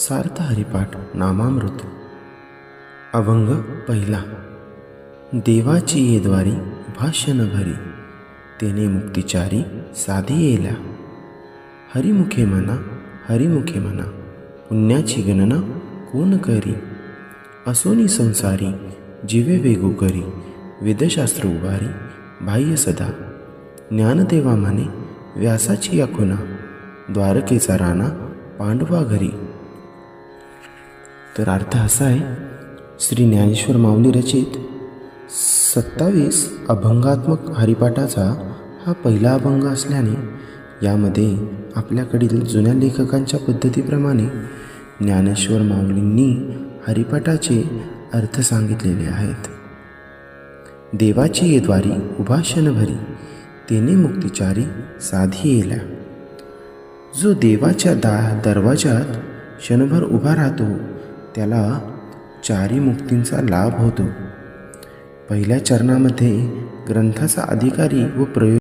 सार्थ हरिपाठ नामामृत. अभंग पहिला. देवाची येद्वारी भाष्य न भरी तेने मुक्तिचारी साधी येला हरिमुखे म्हणा हरिमुखे म्हणा पुण्याची गणना कोण करी? असोनी संसारी जीवे वेगू करी वेदशास्त्र उभारी बाह्य सदा. ज्ञानदेवा म्हणे व्यासाची या खुना द्वारकेचा राणा पांडवा घरी. तर अर्थ असा आहे श्री ज्ञानेश्वर माऊली रचित सत्तावीस अभंगात्मक हरिपाठाचा हा पहिला अभंग असल्याने यामध्ये आपल्याकडील जुन्या लेखकांच्या पद्धतीप्रमाणे ज्ञानेश्वर माऊलींनी हरिपाठाचे अर्थ सांगितलेले आहेत. देवाची येद्वारी उभा भरी तेने मुक्तिचारी साधी येल्या. जो देवाच्या दा दरवाजात क्षणभर उभा राहतो त्याला चारी मुक्तींचा लाभ होतो. पहिल्या चरणामध्ये ग्रंथाचा अधिकारी व प्रयोग